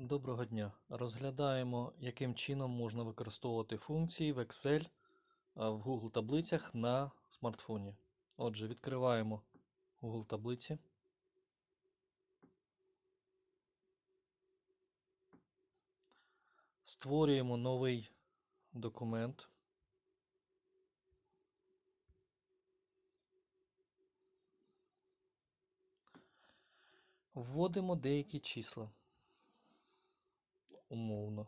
Доброго дня. Розглядаємо, яким чином можна використовувати функції в Excel в Google таблицях на смартфоні. Отже, відкриваємо Google таблиці. Створюємо новий документ. Вводимо деякі числа. Умовно.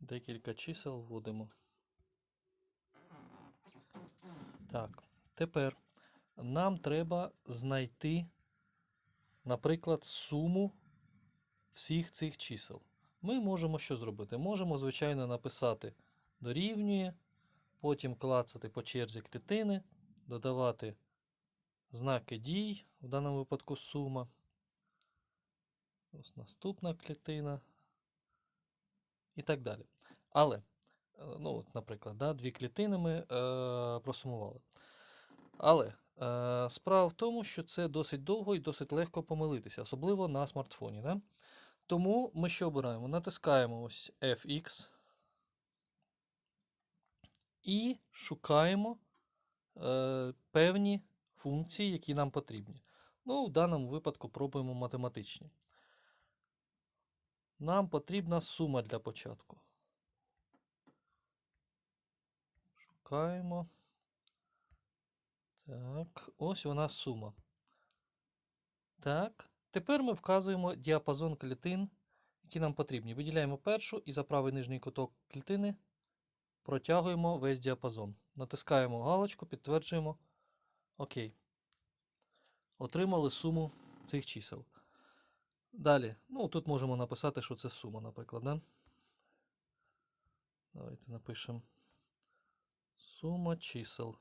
Декілька чисел вводимо. Так, тепер нам треба знайти, наприклад, суму всіх цих чисел. Ми можемо що зробити? Можемо, звичайно, написати дорівнює, потім клацати по черзі клітини, додавати знаки дій, в даному випадку сума. Ось наступна клітина. І так далі. Але, е, ну, от, наприклад, да, дві клітини ми е, просумували. Але е, справа в тому, що це досить довго і досить легко помилитися, особливо на смартфоні. Да? Тому ми що обираємо? Натискаємо ось FX і шукаємо е, певні функції, які нам потрібні. Ну, в даному випадку пробуємо математичні. Нам потрібна сума для початку. Шукаємо. Так, ось вона сума. Так, тепер ми вказуємо діапазон клітин, які нам потрібні. Виділяємо першу і за правий нижній куток клітини протягуємо весь діапазон. Натискаємо галочку, підтверджуємо. Окей. Отримали суму цих чисел. Далі, ну тут можемо написати, що це сума, наприклад. Да? Давайте напишемо сума чисел.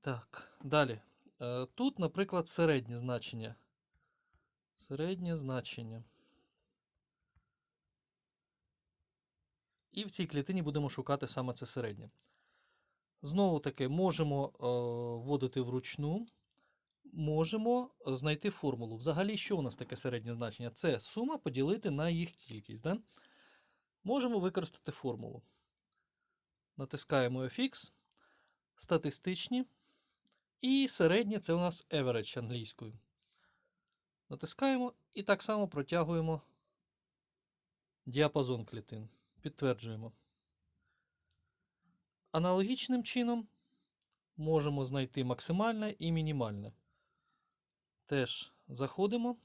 Так, далі. Е, Тут, наприклад, середнє значення. Середнє значення. І в цій клітині будемо шукати саме це середнє. Знову таки, можемо е, вводити вручну, можемо знайти формулу. Взагалі, що у нас таке середнє значення? Це сума поділити на їх кількість. Да? Можемо використати формулу. Натискаємо FX, статистичні. І середнє це у нас average англійською. Натискаємо і так само протягуємо діапазон клітин. Підтверджуємо. Аналогічним чином можемо знайти максимальне і мінімальне. Теж заходимо,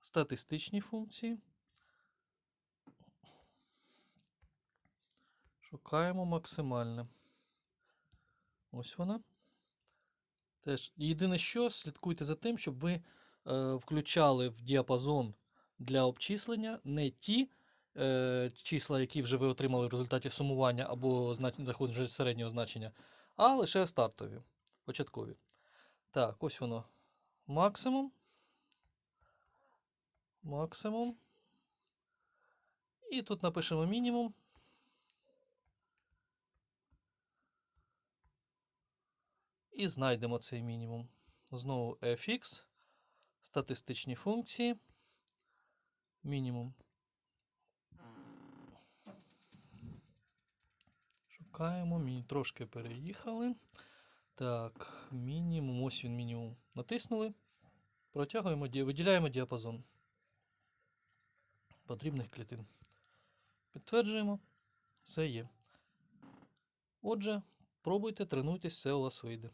статистичні функції. Шукаємо максимальне. Ось вона. Теж єдине що, слідкуйте за тим, щоб ви е, включали в діапазон для обчислення не ті числа, які вже ви отримали в результаті сумування або заходження середнього значення, а лише стартові, початкові. Так, ось воно. Максимум. Максимум. І тут напишемо мінімум. І знайдемо цей мінімум. Знову fx, статистичні функції. Мінімум. Шукаємо, мі... трошки переїхали. Так, мінімум, ось він мінімум. Натиснули. Протягуємо, виділяємо діапазон потрібних клітин. Підтверджуємо, все є. Отже, пробуйте, тренуйтесь, все у вас вийде.